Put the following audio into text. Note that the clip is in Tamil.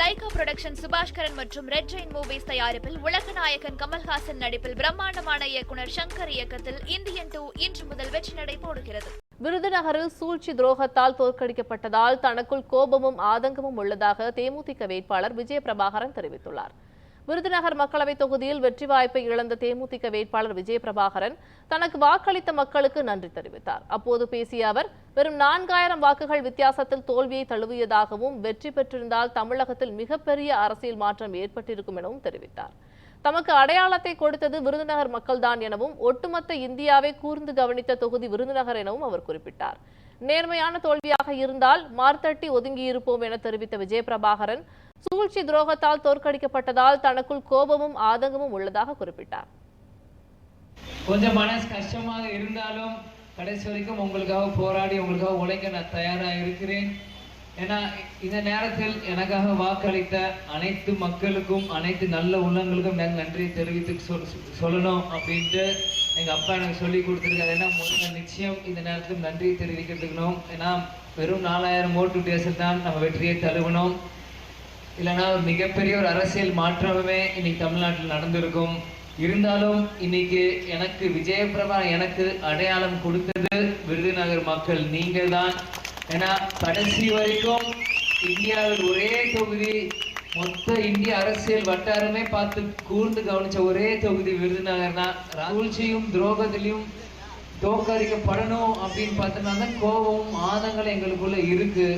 லைகா புரொடக்ஷன் சுபாஷ்கரன் மற்றும் ரெட் ஜெயின் மூவிஸ் தயாரிப்பில் உலக நாயகன் கமல்ஹாசன் நடிப்பில் பிரம்மாண்டமான இயக்குனர் சங்கர் இயக்கத்தில் இந்தியன் டூ இன்று முதல் வெற்றி நடை போடுகிறது. விருதுநகரில் சூழ்ச்சி துரோகத்தால் தோற்கடிக்கப்பட்டதால் தனக்குள் கோபமும் ஆதங்கமும் உள்ளதாக தேமுதிக வேட்பாளர் விஜய பிரபாகரன் தெரிவித்துள்ளார். விருதுநகர் மக்களவைத் தொகுதியில் வெற்றி வாய்ப்பை இழந்த தேமுதிக வேட்பாளர் விஜயபிரபாகரன் தனக்கு வாக்களித்த மக்களுக்கு நன்றி தெரிவித்தார். அப்போது பேசிய அவர் வெறும் நான்காயிரம் வாக்குகள் வித்தியாசத்தில் தோல்வியை தழுவியதாகவும் வெற்றி பெற்றிருந்தால் தமிழகத்தில் மிகப்பெரிய அரசியல் மாற்றம் ஏற்பட்டிருக்கும் எனவும் தெரிவித்தார். தமக்கு அடையாளத்தை கொடுத்தது விருதுநகர் மக்கள்தான் எனவும் ஒட்டுமொத்த இந்தியாவை கூர்ந்து கவனித்த தொகுதி விருதுநகர் எனவும் அவர் குறிப்பிட்டார். நேர்மையான தோல்வியாக இருந்தால் மார்த்தட்டி ஒதுங்கியிருப்போம் என தெரிவித்த விஜயபிரபாகரன் சூழ்ச்சி துரோகத்தால் தோற்கடிக்கப்பட்டதால் தனக்குள் கோபமும் ஆதங்கமும் உள்ளதாக குறிப்பிட்டார். கொஞ்சம் மனசு கஷ்டமாக இருந்தாலும் கடைசி வரைக்கும் உங்களுக்காக போராடி உங்களுக்காக உழைக்க நான் தயாராக இருக்கிறேன். ஏன்னா இந்த நேரத்தில் எனக்காக வாக்களித்த அனைத்து மக்களுக்கும் அனைத்து நல்ல உள்ளங்களுக்கும் நான் நன்றி தெரிவித்து சொல் சொல்லணும் அப்படின்ட்டு எங்கள் அப்பா எனக்கு சொல்லி கொடுத்துருக்காரு. ஏன்னா முதல்ல நிச்சயம் இந்த நேரத்தில் நன்றி தெரிவிக்கிறதுக்கணும் ஏன்னா வெறும் நாலாயிரம் ஓட்டு வித்தியாசத்தில் தான் நம்ம வெற்றியை தழுவணும். இல்லைன்னா ஒரு மிகப்பெரிய ஒரு அரசியல் மாற்றமே இன்னைக்கு தமிழ்நாட்டில் நடந்திருக்கும். இருந்தாலும் இன்னைக்கு எனக்கு விஜயபிரபா எனக்கு அடையாளம் கொடுத்தது விருதுநகர் மக்கள் நீங்கள் தான் ஏன்னா கடைசி வரைக்கும் இந்தியாவில் ஒரே தொகுதி மொத்த இந்திய அரசியல் வட்டாரமே பார்த்து கூர்ந்து கவனிச்ச ஒரே தொகுதி விருதுநகர் தான் சூழ்ச்சியும் துரோகத்திலையும் தோக்கடிக்கப்படணும் அப்படின்னு பார்த்தோம்னா தான் கோபமும் ஆதங்களும் எங்களுக்குள்ள இருக்கு.